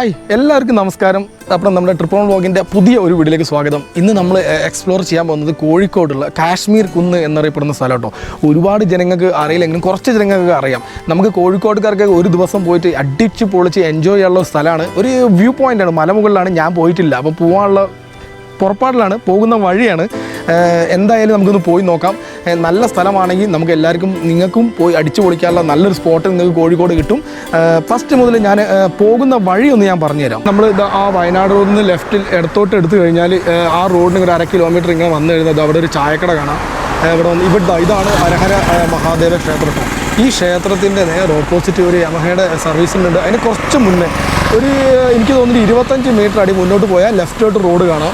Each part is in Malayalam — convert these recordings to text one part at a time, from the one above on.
ഹായ് എല്ലാവർക്കും നമസ്കാരം. അപ്പം നമ്മുടെ ട്രിപ്പോൺ വ്ളോഗിന്റെ പുതിയ ഒരു വീഡിയോയിലേക്ക് സ്വാഗതം. ഇന്ന് നമ്മൾ എക്സ്പ്ലോർ ചെയ്യാൻ പോകുന്നത് കോഴിക്കോടുള്ള കാശ്മീർ കുന്ന് എന്നറിയപ്പെടുന്ന സ്ഥലം കേട്ടോ ഒരുപാട് ജനങ്ങൾക്ക് അറിയില്ലെങ്കിലും കുറച്ച് ജനങ്ങൾക്ക് അറിയാം. നമുക്ക് കോഴിക്കോട്ടുകാർക്ക് ഒരു ദിവസം പോയിട്ട് അടിച്ച് പൊളിച്ച് എൻജോയ് ചെയ്യാനുള്ള സ്ഥലമാണ്. ഒരു വ്യൂ പോയിന്റാണ് മലമുകളിലാണ് ഞാൻ പോയിട്ടില്ല. അപ്പോൾ പോകാനുള്ള പുറപ്പാടിലാണ് പോകുന്ന വഴിയാണ്. എന്തായാലും നമുക്കൊന്ന് പോയി നോക്കാം. നല്ല സ്ഥലമാണെങ്കിൽ നമുക്ക് എല്ലാവർക്കും നിങ്ങൾക്കും പോയി അടിച്ചു പൊളിക്കാനുള്ള നല്ലൊരു സ്പോട്ട് നിങ്ങൾക്ക് കോഴിക്കോട് കിട്ടും. ഫസ്റ്റ് മുതൽ ഞാൻ പോകുന്ന വഴി ഒന്ന് ഞാൻ പറഞ്ഞുതരാം. നമ്മൾ ആ വയനാട് റോഡിൽ നിന്ന് ലെഫ്റ്റിൽ ഇടത്തോട്ട് എടുത്തു കഴിഞ്ഞാൽ ആ റോഡിന് ഒരു അര കിലോമീറ്റർ ഇങ്ങനെ വന്നു കഴിഞ്ഞാൽ അവിടെ ഒരു ചായക്കട കാണാം. ഇവിടെ വന്ന് ഇവിടെ ഇതാണ് ഹരഹര മഹാദേവ ക്ഷേത്രം ഈ ക്ഷേത്രത്തിന്റെ നേരെ ഓപ്പോസിറ്റ് ഒരു യമഹയുടെ സർവീസിനുണ്ട് അതിന് കുറച്ച് മുന്നേ ഒരു എനിക്ക് തോന്നുന്നു ഇരുപത്തഞ്ച് മീറ്റർ അടി മുന്നോട്ട് പോയാൽ ലെഫ്റ്റോട്ട് റോഡ് കാണാം.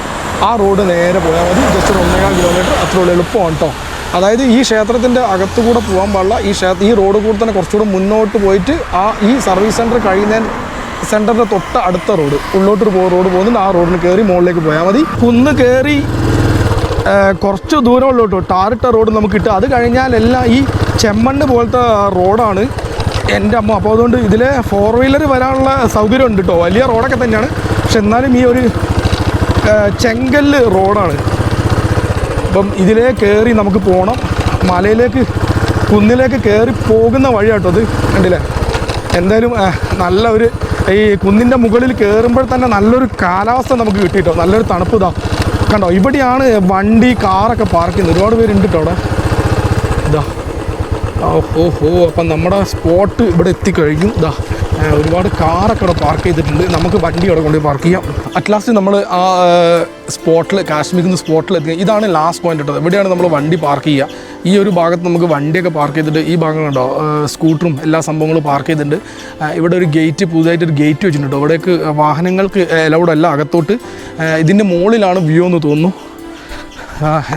ആ റോഡ് നേരെ പോയാൽ മതി. ജസ്റ്റ് ഒരു ഒന്നേകാൽ കിലോമീറ്റർ അത്രയുള്ള എളുപ്പമാണ് കേട്ടോ അതായത് ഈ ക്ഷേത്രത്തിന്റെ അകത്തുകൂടെ പോകാൻ പാടില്ല. ഈ ക്ഷേത്ര ഈ റോഡ് കൂടെ തന്നെ കുറച്ചുകൂടെ മുന്നോട്ട് പോയിട്ട് ആ ഈ സർവീസ് സെന്റർ കഴിയുന്ന സെന്ററിന്റെ തൊട്ട് അടുത്ത റോഡ് ഉള്ളോട്ട് പോ റോഡ് പോകുന്നുണ്ട്. ആ റോഡിന് കയറി മുകളിലേക്ക് പോയാൽ മതി. കുന്ന് കയറി കുറച്ച് ദൂരമുള്ളോട്ട് ടാറിട്ട റോഡ് നമുക്ക് കിട്ടുക. അത് കഴിഞ്ഞാൽ എല്ലാം ഈ ചെമ്മണ്ണ് പോലത്തെ റോഡാണ് എന്റെ അമ്മ. അപ്പോൾ അതുകൊണ്ട് ഇതിലെ ഫോർ വീലർ വരാനുള്ള സൗകര്യം ഉണ്ട് കേട്ടോ വലിയ റോഡൊക്കെ തന്നെയാണ്. പക്ഷെ എന്നാലും ഈ ഒരു ചെങ്കല്ല് റോഡാണ്. അപ്പം ഇതിലേ കയറി നമുക്ക് പോകണം മലയിലേക്ക് കുന്നിലേക്ക് കയറി പോകുന്ന വഴിയാട്ടോ അത് കണ്ടില്ലേ? എന്തായാലും നല്ല ഒരു ഈ കുന്നിന്റെ മുകളിൽ കയറുമ്പോൾ തന്നെ നല്ലൊരു കാലാവസ്ഥ നമുക്ക് കിട്ടിയിട്ടോ. നല്ലൊരു തണുപ്പ് ഇതാ. കണ്ടോ? ഇവിടെയാണ് വണ്ടി കാറൊക്കെ പാർക്ക് ചെയ്യുന്നത്. ഒരുപാട് പേരുണ്ട് കേട്ടോ അവിടെ. ഇതാ. ഓ ഹോ അപ്പം നമ്മുടെ സ്പോട്ട് ഇവിടെ എത്തിക്കഴിഞ്ഞു. ഇതാ. ഒരുപാട് കാറൊക്കെ അവിടെ പാർക്ക് ചെയ്തിട്ടുണ്ട്. നമുക്ക് വണ്ടി അവിടെ കൊണ്ടുപോയി പാർക്ക് ചെയ്യാം. അറ്റ് ലാസ്റ്റ് നമ്മൾ ആ സ്പോട്ടിൽ കാശ്മീരിൽ നിന്ന് സ്പോട്ടിൽ എത്തി ഇതാണ് ലാസ്റ്റ് പോയിന്റ് കേട്ടത് ഇവിടെയാണ് നമ്മൾ വണ്ടി പാർക്ക് ചെയ്യുക. ഈ ഒരു ഭാഗത്ത് നമുക്ക് വണ്ടിയൊക്കെ പാർക്ക് ചെയ്തിട്ട് ഈ ഭാഗം കണ്ടോ? സ്കൂട്ടറും എല്ലാ സംഭവങ്ങളും പാർക്ക് ചെയ്തിട്ടുണ്ട്. ഇവിടെ ഒരു ഗേറ്റ് പുതുതായിട്ട് ഒരു ഗേറ്റ് വെച്ചിട്ടുണ്ട്. ഇവിടേക്ക് വാഹനങ്ങൾക്ക് എലൗഡ് അല്ല അകത്തോട്ട്. ഇതിന്റെ മുകളിലാണ് വ്യൂ എന്ന് തോന്നുന്നു.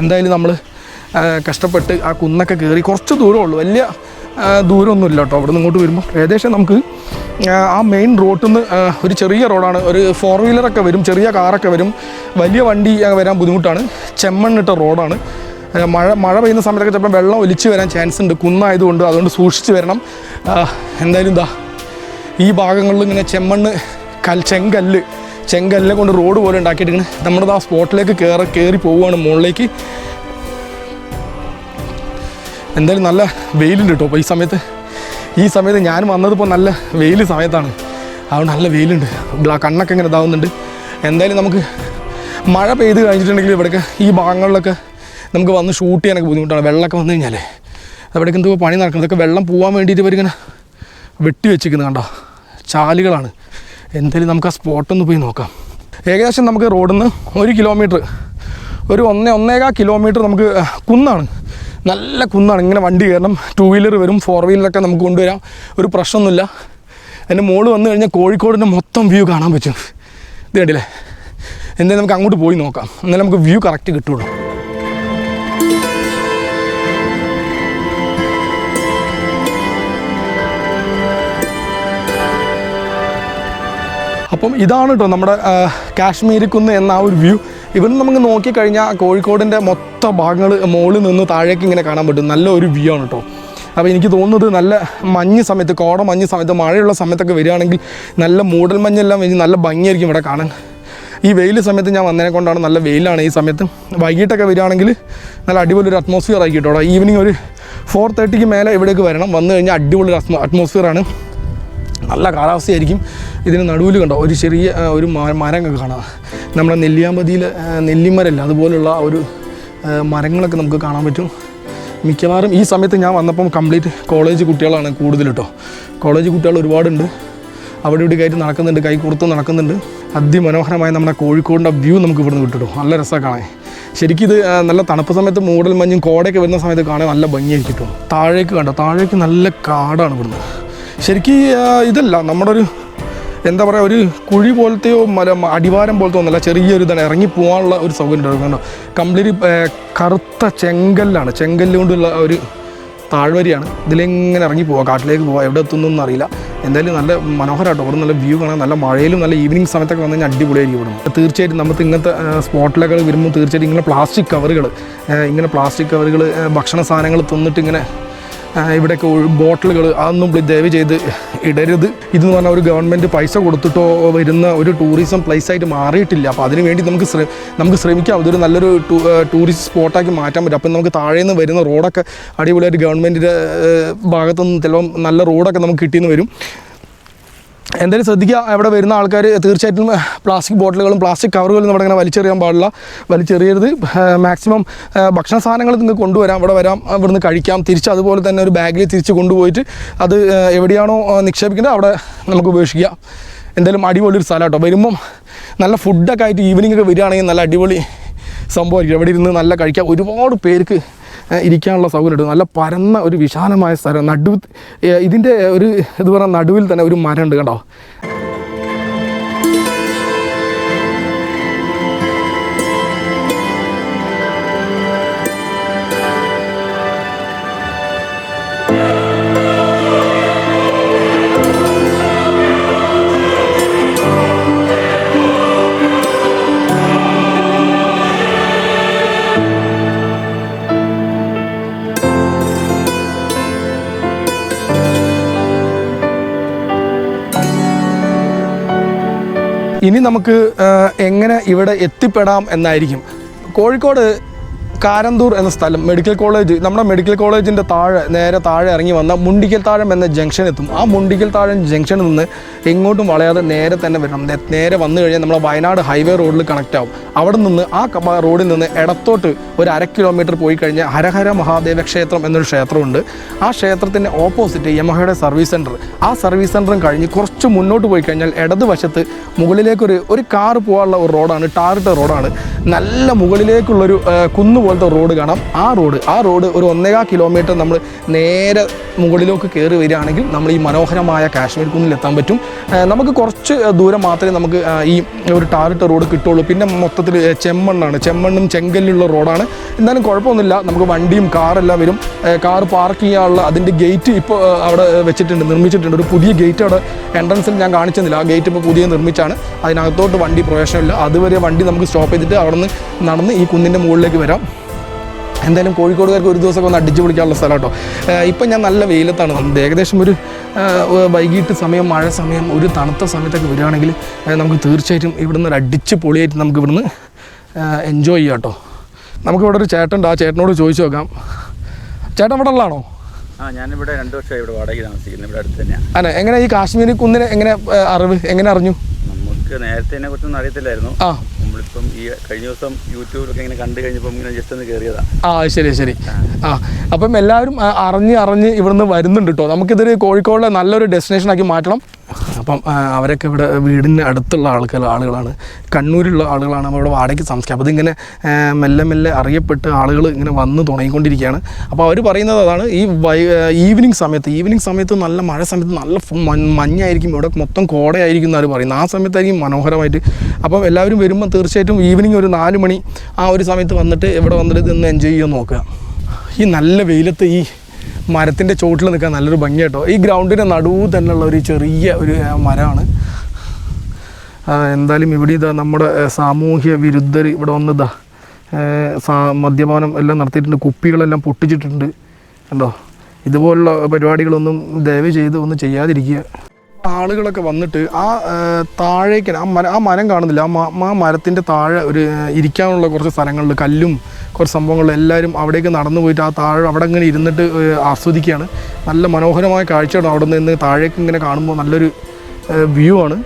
എന്തായാലും നമ്മൾ കഷ്ടപ്പെട്ട് ആ കുന്നൊക്കെ കയറി കുറച്ച് ദൂരമുള്ളൂ വലിയ ദൂരമൊന്നുമില്ല കേട്ടോ. അവിടെ നിന്ന് ഇങ്ങോട്ട് വരുമ്പോൾ ഏകദേശം നമുക്ക് ആ, മെയിൻ റോട്ടിൽ നിന്ന് ഒരു ചെറിയ റോഡാണ് ഒരു ഫോർ വീലറൊക്കെ വരും ചെറിയ കാറൊക്കെ വരും. വലിയ വണ്ടി വരാൻ ബുദ്ധിമുട്ടാണ്. ചെമ്മണ്ണിട്ട റോഡാണ് മഴ മഴ പെയ്യുന്ന സമയത്തൊക്കെ ചിലപ്പോൾ വെള്ളം ഒലിച്ച് വരാൻ ചാൻസ് ഉണ്ട്. കുന്നായതുകൊണ്ട് അതുകൊണ്ട് സൂക്ഷിച്ച് വരണം. എന്തായാലും ഇതാ ഈ ഭാഗങ്ങളിൽ ഇങ്ങനെ ചെമ്മണ്ണ് കൽ ചെങ്കല്ല് ചെങ്കല്ലെ കൊണ്ട് റോഡ് പോലെ ഉണ്ടാക്കിയിട്ടിങ്ങനെ നമ്മുടെ ആ സ്പോട്ടിലേക്ക് കയറി കയറി പോവുകയാണ് മുകളിലേക്ക്. എന്തായാലും നല്ല വെയിലുണ്ട് കേട്ടോ അപ്പോൾ ഈ സമയത്ത്. ഈ സമയത്ത് ഞാൻ വന്നതിപ്പോൾ നല്ല വെയിൽ സമയത്താണ്. അതുകൊണ്ട് നല്ല വെയിലുണ്ട്. കണ്ണൊക്കെ ഇങ്ങനെ ഇതാവുന്നുണ്ട്. എന്തായാലും നമുക്ക് മഴ പെയ്ത് കഴിഞ്ഞിട്ടുണ്ടെങ്കിൽ ഇവിടെയൊക്കെ ഈ ഭാഗങ്ങളിലൊക്കെ നമുക്ക് വന്ന് ഷൂട്ട് ചെയ്യാനൊക്കെ ബുദ്ധിമുട്ടാണ്. വെള്ളമൊക്കെ വന്നു കഴിഞ്ഞാൽ അവിടേക്ക് എന്തോ പണി നടക്കുന്നത് ഇതൊക്കെ വെള്ളം പോകാൻ വേണ്ടിയിട്ട് ഇവരിങ്ങനെ വെട്ടി വെച്ചിരിക്കുന്നത് കണ്ടോ. ചാലുകളാണ്. എന്തായാലും നമുക്ക് ആ സ്പോട്ടൊന്ന് പോയി നോക്കാം. ഏകദേശം നമുക്ക് റോഡിൽ നിന്ന് ഒരു കിലോമീറ്റർ ഒരു ഒന്നേ ഒന്നേകാ കിലോമീറ്റർ നമുക്ക് കുന്നാണ്. നല്ല കുന്നാണ്. ഇങ്ങനെ വണ്ടി കയറണം. ടു വീലർ വരും ഫോർ വീലറൊക്കെ നമുക്ക് കൊണ്ടുവരാം. ഒരു പ്രശ്നമൊന്നുമില്ല. എന്റെ മോൾ വന്നു കഴിഞ്ഞാൽ കോഴിക്കോടിന്റെ മൊത്തം വ്യൂ കാണാൻ പറ്റും. ഇത് കണ്ടില്ലേ? എന്തായാലും നമുക്ക് അങ്ങോട്ട് പോയി നോക്കാം. എന്നാലും നമുക്ക് വ്യൂ കറക്റ്റ് കിട്ടുള്ളൂ. അപ്പം ഇതാണ് കേട്ടോ നമ്മുടെ കാശ്മീരിക്കുന്ന് കാശ്മീരി കുന്ന് എന്ന ആ ഒരു വ്യൂ ഇവിടെ നമുക്ക് നോക്കിക്കഴിഞ്ഞാൽ കോഴിക്കോടിന്റെ മൊത്തം ഭാഗങ്ങൾ മുകളിൽ നിന്ന് താഴേക്ക് ഇങ്ങനെ കാണാൻ പറ്റും. നല്ല ഒരു വ്യൂ ആണ് കേട്ടോ അപ്പോൾ എനിക്ക് തോന്നുന്നത് നല്ല മഞ്ഞ് സമയത്ത് കോട മഞ്ഞ് സമയത്ത് മഴയുള്ള സമയത്തൊക്കെ വരികയാണെങ്കിൽ നല്ല മൂടൽ മഞ്ഞെല്ലാം വെച്ച് നല്ല ഭംഗിയായിരിക്കും ഇവിടെ കാണാൻ. ഈ വെയിൽ സമയത്ത് ഞാൻ വന്നതിനെ കൊണ്ടാണ് നല്ല വെയിലാണ് ഈ സമയത്ത്. വൈകിട്ടൊക്കെ വരികയാണെങ്കിൽ നല്ല അടിപൊളി ഒരു അറ്റ്മോസ്ഫിയർ ആക്കി ഈവനിങ് ഒരു ഫോർ തേർട്ടിക്ക് മേലെ ഇവിടേക്ക് വരണം. വന്നു കഴിഞ്ഞാൽ അടിപൊളി ആണ്. നല്ല കാലാവസ്ഥയായിരിക്കും. ഇതിന് നടുവിൽ കണ്ടോ ഒരു ചെറിയ ഒരു മരം കാണാം. നമ്മുടെ നെല്ലിയാമ്പതിയിൽ നെല്ലിമരല്ല അതുപോലുള്ള ഒരു മരങ്ങളൊക്കെ നമുക്ക് കാണാൻ പറ്റും. മിക്കവാറും ഈ സമയത്ത് ഞാൻ വന്നപ്പം കംപ്ലീറ്റ് കോളേജ് കുട്ടികളാണ് കൂടുതൽ കേട്ടോ കോളേജ് കുട്ടികൾ ഒരുപാടുണ്ട്. അവിടെ ഇവിടെ കയറ്റി നടക്കുന്നുണ്ട് കൈ കൊടുത്ത് നടക്കുന്നുണ്ട്. അതിമനോഹരമായ നമ്മുടെ കോഴിക്കോടിന്റെ വ്യൂ നമുക്ക് ഇവിടുന്ന് കിട്ടും നല്ല രസമാണ് കാണാൻ. ശരിക്കും ഇത് നല്ല തണുപ്പ് സമയത്ത് മൂടൽ മഞ്ഞും കോടയൊക്കെ വരുന്ന സമയത്ത് കാണാൻ നല്ല ഭംഗിയായിരിക്കും കേട്ടോ താഴേക്ക് കണ്ടോ താഴേക്ക് നല്ല കാടാണ് ഇവിടുന്ന്. ശരിക്കും ഇതല്ല. നമ്മുടെ ഒരു എന്താ പറയുക ഒരു കുഴി പോലത്തെയോ മല അടിവാരം പോലത്തെ ഒന്നല്ല. ചെറിയൊരു ഇതാണ്. ഇറങ്ങി പോകാനുള്ള ഒരു സൗകര്യം കണ്ടോ? കംപ്ലീറ്റ് കറുത്ത ചെങ്കല്ലാണ്. ചെങ്കല്ല് കൊണ്ടുള്ള ഒരു താഴ്വരയാണ്. ഇതിലെങ്ങനെ ഇറങ്ങി പോവാം. കാട്ടിലേക്ക് പോവാം. എവിടെ എത്തുന്നൊന്നും അറിയില്ല. എന്തായാലും നല്ല മനോഹരമായിട്ടോ ഇവിടെ നല്ല വ്യൂ കാണാൻ നല്ല മഴയിലും നല്ല ഈവനിങ് സമയത്തൊക്കെ വന്നു കഴിഞ്ഞാൽ അടിപൊളിയായിരിക്കും ഇവിടെ തീർച്ചയായിട്ടും നമുക്ക് ഇങ്ങനത്തെ സ്പോട്ടിലൊക്കെ വരുമ്പോൾ തീർച്ചയായിട്ടും ഇങ്ങനെ പ്ലാസ്റ്റിക് കവറുകൾ ഇങ്ങനെ പ്ലാസ്റ്റിക് കവറുകൾ ഭക്ഷണ സാധനങ്ങൾ തിന്നിട്ട് ഇങ്ങനെ ഇവിടെയൊക്കെ ബോട്ടിലുകൾ അതൊന്നും ദയവ് ചെയ്ത് ഇടരുത്. ഇതെന്ന് പറഞ്ഞാൽ ഒരു ഗവൺമെന്റ് പൈസ കൊടുത്തിട്ടോ വരുന്ന ഒരു ടൂറിസം പ്ലേസ് ആയിട്ട് മാറിയിട്ടില്ല. അപ്പോൾ അതിന് വേണ്ടി നമുക്ക് നമുക്ക് ശ്രമിക്കാം. ഇതൊരു നല്ലൊരു ടൂറിസ്റ്റ് സ്പോട്ടാക്കി മാറ്റാൻ പറ്റും. അപ്പം നമുക്ക് താഴെ നിന്ന് വരുന്ന റോഡൊക്കെ അടിപൊളിയായിട്ട് ഗവൺമെന്റിന്റെ ഭാഗത്തുനിന്ന് ചിലപ്പം നല്ല റോഡൊക്കെ നമുക്ക് കിട്ടിയെന്ന് വരും. എന്തായാലും ശ്രദ്ധിക്കുക. അവിടെ വരുന്ന ആൾക്കാർ തീർച്ചയായിട്ടും പ്ലാസ്റ്റിക് ബോട്ടിലുകളും പ്ലാസ്റ്റിക് കവറുകളും ഇവിടെ ഇങ്ങനെ വലിച്ചെറിയാൻ പാടില്ല. വലിച്ചെറിയരുത്. മാക്സിമം ഭക്ഷണ സാധനങ്ങൾ നിങ്ങൾക്ക് കൊണ്ടുവരാം. ഇവിടെ വരാം ഇവിടുന്ന് കഴിക്കാം. തിരിച്ച് അതുപോലെ തന്നെ ഒരു ബാഗിൽ തിരിച്ച് കൊണ്ടുപോയിട്ട് അത് എവിടെയാണോ നിക്ഷേപിക്കുന്നത് അവിടെ നമുക്ക് ഉപേക്ഷിക്കാം. എന്തായാലും അടിപൊളിയൊരു സ്ഥലം കേട്ടോ. വരുമ്പം നല്ല ഫുഡൊക്കെ ആയിട്ട് ഈവനിങ്ങൊക്കെ വരികയാണെങ്കിൽ നല്ല അടിപൊളി സംഭവമായിരിക്കും. ഇവിടെ ഇരുന്ന് നല്ല കഴിക്കാം. ഒരുപാട് പേർക്ക് ഏഹ് സൗകര്യം ഉണ്ട്. നല്ല പരന്ന ഒരു വിശാലമായ സ്ഥലം. നടു ഏഹ് ഇതിന്റെ ഒരു ഇത് പറഞ്ഞാൽ നടുവിൽ തന്നെ ഒരു മരം ഉണ്ട് കണ്ടോ? ഇനി നമുക്ക് എങ്ങനെ ഇവിടെ എത്തിപ്പെടാം എന്നായിരിക്കും. കോഴിക്കോട് കാരന്തൂർ എന്ന സ്ഥലം മെഡിക്കൽ കോളേജ് നമ്മുടെ മെഡിക്കൽ കോളേജിന്റെ താഴെ നേരെ താഴെ ഇറങ്ങി വന്ന മുണ്ടിക്കൽ താഴം എന്ന ജംഗ്ഷൻ എത്തും. ആ മുണ്ടിക്കൽ താഴം ജംഗ്ഷനിൽ നിന്ന് എങ്ങോട്ടും വളയാതെ നേരെ തന്നെ വരണം. നേരെ വന്നു കഴിഞ്ഞാൽ നമ്മളെ വയനാട് ഹൈവേ റോഡിൽ കണക്റ്റ് ആവും. അവിടെ നിന്ന് ആ റോഡിൽ നിന്ന് ഇടത്തോട്ട് ഒരു അര കിലോമീറ്റർ പോയി കഴിഞ്ഞാൽ ഹരഹര മഹാദേവ ക്ഷേത്രം എന്നൊരു ക്ഷേത്രമുണ്ട്. ആ ക്ഷേത്രത്തിന്റെ ഓപ്പോസിറ്റ് യമഹയുടെ സർവീസ് സെന്റർ ആ സർവീസ് സെന്ററും കഴിഞ്ഞ് കുറച്ച് മുന്നോട്ട് പോയി കഴിഞ്ഞാൽ ഇടതുവശത്ത് മുകളിലേക്കൊരു ഒരു കാറ് പോകാനുള്ള ഒരു റോഡാണ് ടാറിട്ട റോഡാണ് നല്ല മുകളിലേക്കുള്ളൊരു കുന്ന് പോലത്തെ റോഡ് കാണാം. ആ റോഡ് ആ റോഡ് ഒരു ഒന്നേകാ കിലോമീറ്റർ നമ്മൾ നേരെ മുകളിലേക്ക് കയറി വരികയാണെങ്കിൽ നമ്മൾ ഈ മനോഹരമായ കാശ്മീർ കുന്നിൽ എത്താൻ പറ്റും. നമുക്ക് കുറച്ച് ദൂരം മാത്രമേ നമുക്ക് ഈ ഒരു ടാറിട്ട റോഡ് കിട്ടുള്ളൂ. പിന്നെ മൊത്തത്തിൽ ചെമ്മണ്ണാണ്. ചെമ്മണ്ണും ചെങ്കല്ലുള്ള റോഡാണ്. എന്നാലും കുഴപ്പമൊന്നുമില്ല. നമുക്ക് വണ്ടിയും കാറെല്ലാം വരും. കാർ പാർക്ക് ചെയ്യാനുള്ള അതിന്റെ ഗേറ്റ് ഇപ്പോൾ അവിടെ വെച്ചിട്ടുണ്ട് നിർമ്മിച്ചിട്ടുണ്ട്. ഒരു പുതിയ ഗേറ്റ് അവിടെ എൻട്രൻസിൽ ഞാൻ കാണിച്ചെന്നില്ല. ആ ഗേറ്റ് ഇപ്പോൾ പുതിയ നിർമ്മിച്ചാണ്. അതിനകത്തോട്ട് വണ്ടി പ്രവേശനമില്ല. അതുവരെ വണ്ടി നമുക്ക് സ്റ്റോപ്പ് ചെയ്തിട്ട് അവിടെ നിന്ന് നടന്ന് ഈ കുന്നിന്റെ മുകളിലേക്ക് വരാം. എന്തായാലും കോഴിക്കോടുകാർക്ക് ഒരു ദിവസമൊക്കെ ഒന്ന് അടിച്ചു പിടിക്കാനുള്ള സ്ഥലം കേട്ടോ. ഇപ്പം ഞാൻ നല്ല വെയിലത്താണ് വന്നത്. ഏകദേശം ഒരു വൈകിട്ട് സമയം മഴ സമയം ഒരു തണുത്ത സമയത്തൊക്കെ വരികയാണെങ്കിൽ നമുക്ക് തീർച്ചയായിട്ടും ഇവിടുന്ന് ഒരു അടിച്ച് പൊളിയായിട്ട് നമുക്ക് ഇവിടുന്ന് എൻജോയ് ചെയ്യാം കേട്ടോ. നമുക്കിവിടെ ഒരു ചേട്ടനുണ്ട്. ആ ചേട്ടനോട് ചോദിച്ചു നോക്കാം. ചേട്ടൻ ഇവിടെ ഉള്ളതാണോ? ആ ഞാനിവിടെ രണ്ട് വർഷമായി ഇവിടെ വാടകയ്ക്ക് താമസിക്കുന്നു. ഇവിടെ അടുത്ത് തന്നെയാണ് അതെ എങ്ങനെ ഈ കാശ്മീരി കുന്നിന് എങ്ങനെ അറിവ്? എങ്ങനെ അറിഞ്ഞു? നമുക്ക് നേരത്തെ ഇതിനെ കുറിച്ചൊന്നും അറിയത്തില്ലായിരുന്നു. ആ. നമ്മളിപ്പം ഈ കഴിഞ്ഞ ദിവസം യൂട്യൂബിലൊക്കെ ഇങ്ങനെ കണ്ടു കഴിഞ്ഞപ്പം ഇങ്ങനെ ജസ്റ്റ് ഒന്ന് കയറിയതാണ് ആ ശരി ശരി. ആ അപ്പം എല്ലാവരും അറിഞ്ഞ് അറിഞ്ഞ് ഇവിടുന്ന് വരുന്നുണ്ട് കേട്ടോ നമുക്കിതൊരു കോഴിക്കോടിലെ നല്ലൊരു ഡെസ്റ്റിനേഷൻ ആക്കി മാറ്റണം. അപ്പം അവരൊക്കെ ഇവിടെ വീടിന് അടുത്തുള്ള ആൾക്കാർ ആളുകളാണ്. കണ്ണൂരിലുള്ള ആളുകളാണ് നമ്മൾ ഇവിടെ വാടകയ്ക്ക് താമസിക്കുക. അപ്പോൾ ഇതിങ്ങനെ മെല്ലെ മെല്ലെ അറിയപ്പെട്ട് ആളുകൾ ഇങ്ങനെ വന്ന് തുടങ്ങിക്കൊണ്ടിരിക്കുകയാണ്. അപ്പോൾ അവർ പറയുന്നത് അതാണ് ഈ ഈവനിങ് സമയത്ത് ഈവനിങ് സമയത്ത് നല്ല മഴ സമയത്ത് നല്ല മഞ്ഞായിരിക്കും. ഇവിടെ മൊത്തം കോടയായിരിക്കും എന്നാണ് പറയുന്നത്. ആ സമയത്തായിരിക്കും മനോഹരമായിട്ട്. അപ്പം എല്ലാവരും വരുമ്പോൾ തീർച്ചയായിട്ടും ഈവനിങ് ഒരു നാല് മണി ആ ഒരു സമയത്ത് വന്നിട്ട് ഇവിടെ വന്നിട്ട് നിന്ന് എൻജോയ് ചെയ്യാൻ നോക്കുക. ഈ നല്ല വെയിലത്ത് ഈ മരത്തിന്റെ ചോട്ടിൽ നിൽക്കാൻ നല്ലൊരു ഭംഗി കേട്ടോ. ഈ ഗ്രൗണ്ടിന്റെ നടുവ് തന്നെയുള്ള ഒരു ചെറിയ ഒരു മരമാണ്. എന്തായാലും ഇവിടെ ഇതാ നമ്മുടെ സാമൂഹ്യ വിരുദ്ധർ ഇവിടെ വന്നതാ മദ്യപാനം എല്ലാം നടത്തിയിട്ടുണ്ട്. കുപ്പികളെല്ലാം പൊട്ടിച്ചിട്ടുണ്ട്. കണ്ടോ? ഇതുപോലുള്ള പരിപാടികളൊന്നും ദയവ് ചെയ്ത് ഒന്നും ചെയ്യാതിരിക്കുക. ആളുകളൊക്കെ വന്നിട്ട് ആ താഴേക്ക് ആ മര ആ മരം കാണുന്നില്ല. ആ മരത്തിന്റെ താഴെ ഒരു ഇരിക്കാനുള്ള കുറച്ച് സ്ഥലങ്ങളിൽ കല്ലും കുറച്ച് സംഭവങ്ങളിൽ എല്ലാവരും അവിടേക്ക് നടന്നു പോയിട്ട് ആ താഴെ അവിടെ ഇങ്ങനെ ഇരുന്നിട്ട് ആസ്വദിക്കുകയാണ്. നല്ല മനോഹരമായ കാഴ്ചയാണ് അവിടെ നിന്ന് താഴേക്ക് ഇങ്ങനെ കാണുമ്പോൾ നല്ലൊരു വ്യൂ ആണ്.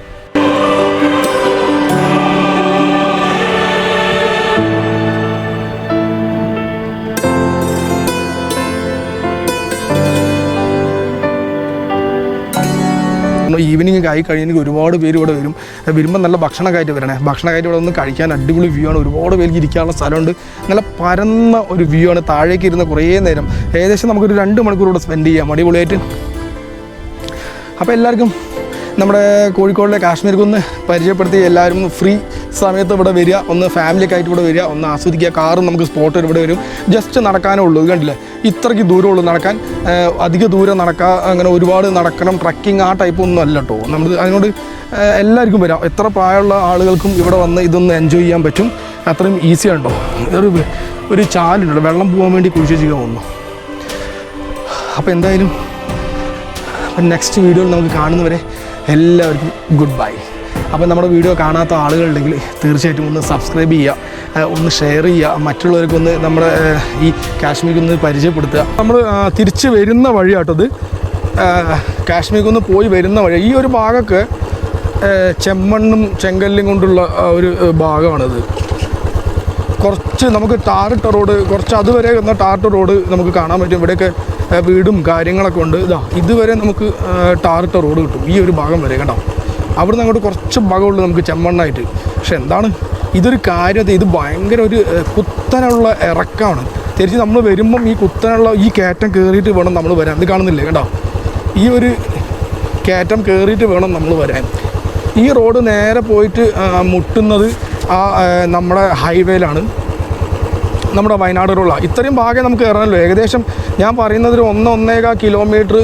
ഈവനിങ് ആയി കഴിഞ്ഞെങ്കിൽ ഒരുപാട് പേര് ഇവിടെ വരും. വരുമ്പോൾ നല്ല ഭക്ഷണമായിട്ട് വരണേ. ഭക്ഷണമായിട്ട് ഇവിടെ ഒന്ന് കഴിക്കാൻ അടിപൊളി വ്യൂ ആണ്. ഒരുപാട് പേർക്ക് ഇരിക്കാനുള്ള സ്ഥലമുണ്ട്. നല്ല പരന്ന ഒരു വ്യൂ ആണ്. താഴേക്ക് ഇരുന്ന് കുറേ നേരം ഏകദേശം നമുക്കൊരു രണ്ട് മണിക്കൂർ ഇവിടെ സ്പെൻഡ് ചെയ്യാം. അടിപൊളിയായിട്ട്. അപ്പോൾ എല്ലാവർക്കും നമ്മുടെ കോഴിക്കോടിലെ കാശ്മീർ കുന്ന് പരിചയപ്പെടുത്തി എല്ലാവരും ഫ്രീ സമയത്ത് ഇവിടെ വരിക ഒന്ന് ഫാമിലിയൊക്കെ ആയിട്ട് ഇവിടെ വരിക ഒന്ന് ആസ്വദിക്കുക. കാറും നമുക്ക് സ്പോട്ട് ഇവിടെ വരും. ജസ്റ്റ് നടക്കാനേ ഉള്ളൂ. കണ്ടില്ലേ? ഇത്രയ്ക്ക് ദൂരമുള്ളൂ നടക്കാൻ. അധിക ദൂരം നടക്കുക അങ്ങനെ ഒരുപാട് നടക്കണം. ട്രക്കിംഗ് ആ ടൈപ്പ് ഒന്നും അല്ല കേട്ടോ നമ്മൾ അതിനോട് എല്ലാവർക്കും വരാം. എത്ര പ്രായമുള്ള ആളുകൾക്കും ഇവിടെ വന്ന് ഇതൊന്ന് എൻജോയ് ചെയ്യാൻ പറ്റും? അത്രയും ഈസി ഉണ്ടോ ഒരു ഒരു ചാലുണ്ട് വെള്ളം പോകാൻ വേണ്ടി കുഴിച്ച് ചെയ്യാൻ വന്നു അപ്പോൾ എന്തായാലും നെക്സ്റ്റ് വീഡിയോയിൽ നമുക്ക് കാണുന്നവരെ എല്ലാവർക്കും ഗുഡ് ബൈ അപ്പോൾ നമ്മുടെ വീഡിയോ കാണാത്ത ആളുകളുണ്ടെങ്കിൽ തീർച്ചയായിട്ടും ഒന്ന് സബ്സ്ക്രൈബ് ചെയ്യുക ഒന്ന് ഷെയർ ചെയ്യുക മറ്റുള്ളവർക്കൊന്ന് നമ്മുടെ ഈ കാശ്മീർ ഒന്ന് പരിചയപ്പെടുത്തുക. നമ്മൾ തിരിച്ച് വരുന്ന വഴിയാട്ടത് കാശ്മീർക്ക് ഒന്ന് പോയി വരുന്ന വഴി. ഈ ഒരു ഭാഗമൊക്കെ ചെമ്മണ്ണും ചെങ്കല്ലും കൊണ്ടുള്ള ഒരു ഭാഗമാണിത്. കുറച്ച് നമുക്ക് ടാറിട്ട റോഡ് കുറച്ച് അതുവരെ എന്ന ടാറിട്ട റോഡ് നമുക്ക് കാണാൻ പറ്റും. ഇവിടെയൊക്കെ വീടും കാര്യങ്ങളൊക്കെ ഉണ്ട്. ഇതാ ഇതുവരെ നമുക്ക് ടാറിട്ട റോഡ് കിട്ടും. ഈ ഒരു ഭാഗം വരെ കണ്ടോ? അവിടുന്ന് അങ്ങോട്ട് കുറച്ച് ഭാഗമുള്ളൂ നമുക്ക് ചെമ്മണ്ണായിട്ട്. പക്ഷെ എന്താണ്? ഇതൊരു കാര്യത ഇത് ഭയങ്കര ഒരു കുത്തനുള്ള ഇറക്കമാണ് തിരിച്ച് നമ്മൾ വരുമ്പം ഈ കുത്തനുള്ള ഈ കയറ്റം കയറിയിട്ട് വേണം നമ്മൾ വരാൻ. ഇത് കാണുന്നില്ലേ? കേട്ടോ ഈ ഒരു കയറ്റം കയറിയിട്ട് വേണം നമ്മൾ വരാൻ. ഈ റോഡ് നേരെ പോയിട്ട് മുട്ടുന്നത് ആ, നമ്മുടെ ഹൈവേയിലാണ്. നമ്മുടെ വയനാട് റോഡാണ് ഇത്രയും ഭാഗം നമുക്ക് കയറാനല്ലോ? ഏകദേശം ഞാൻ പറയുന്നത് ഒരു ഒന്ന് ഒന്നേകാ കിലോമീറ്റർ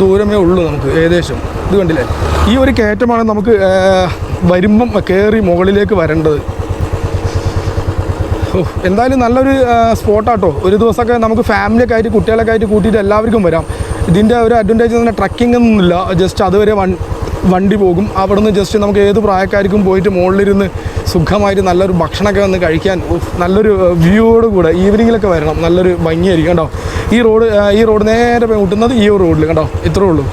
ദൂരമേ ഉള്ളൂ നമുക്ക് ഏകദേശം. ഇത് കണ്ടില്ലേ? ഈ ഒരു കയറ്റമാണ് നമുക്ക് വരുമ്പം കയറി മുകളിലേക്ക് വരേണ്ടത്. ഓ എന്തായാലും നല്ലൊരു സ്പോട്ടാട്ടോ. ഒരു ദിവസമൊക്കെ നമുക്ക് ഫാമിലിയൊക്കെ ആയിട്ട് കുട്ടികളൊക്കെ ആയിട്ട് കൂട്ടിയിട്ട് എല്ലാവർക്കും വരാം. ഇതിന്റെ ഒരു അഡ്വാന്റേജ് തന്നെ ട്രക്കിംഗ് ഒന്നുമില്ല. ജസ്റ്റ് അതുവരെ വൺ വണ്ടി പോകും. അവിടുന്ന് ജസ്റ്റ് നമുക്ക് ഏത് പ്രായക്കാർക്കും പോയിട്ട് മുകളിലിരുന്ന് സുഖമായിട്ട് നല്ലൊരു ഭക്ഷണമൊക്കെ വന്ന് കഴിക്കാൻ നല്ലൊരു വ്യൂയോട് കൂടെ ഈവനിങ്ങിലൊക്കെ വരണം. നല്ലൊരു ഭംഗിയായിരിക്കും കേട്ടോ ഈ റോഡ് ഈ റോഡ് നേരെ മുട്ടുന്നത് ഈ റോഡിൽ കേട്ടോ ഇത്രേ ഉള്ളൂ.